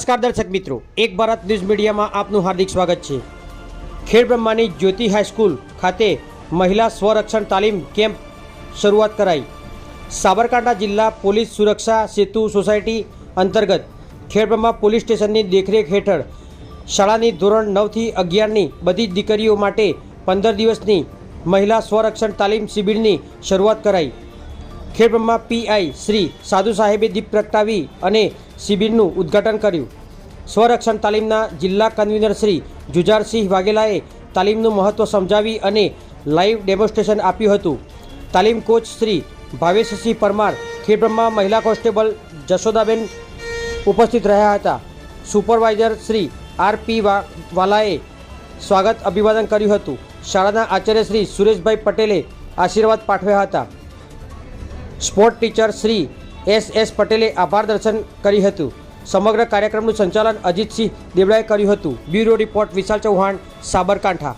નમસ્કાર દર્શક મિત્રો, એક ભારત ન્યૂઝ મીડિયામાં આપનું હાર્દિક સ્વાગત છે. ખેડબ્રહ્માની જ્યોતિ હાઈસ્કૂલ ખાતે મહિલા સ્વરક્ષણ તાલીમ કેમ્પ શરૂઆત કરાઈ. સાબરકાંઠા જિલ્લા પોલીસ સુરક્ષા સેતુ સોસાયટી અંતર્ગત ખેડબ્રહ્મા પોલીસ સ્ટેશનની દેખરેખ હેઠળ શાળાની ધોરણ નવથી અગિયારની બધી જ દીકરીઓ માટે પંદર દિવસની મહિલા સ્વરક્ષણ તાલીમ શિબિરની શરૂઆત કરાઈ. ખેડબ્રહ્મા પીઆઈ શ્રી સાધુ સાહેબે દીપ પ્રગટાવી અને શિબિરનું ઉદ્ઘાટન કર્યું. સ્વરક્ષણ તાલીમના જિલ્લા કન્વીનર શ્રી જુજારસિંહ વાઘેલાએ તાલીમનું મહત્ત્વ સમજાવી અને લાઈવ ડેમોન્સ્ટ્રેશન આપ્યું હતું. તાલીમ કોચ શ્રી ભાવેશસિંહ પરમાર, ખેડબ્રહ્મા મહિલા કોન્સ્ટેબલ જશોદાબેન ઉપસ્થિત રહ્યા હતા. સુપરવાઇઝર શ્રી આર પી વાલાએ સ્વાગત અભિવાદન કર્યું હતું. શાળાના આચાર્ય શ્રી સુરેશભાઈ પટેલે આશીર્વાદ પાઠવ્યા હતા. Sport teacher Shri S S પટેલે આભાર દર્શન કર્યું હતું. સમગ્ર કાર્યક્રમનું સંચાલન અજીતસિંહ દેવડાએ કર્યું હતું. Bureau report Vishal Chauhan, Sabarkantha.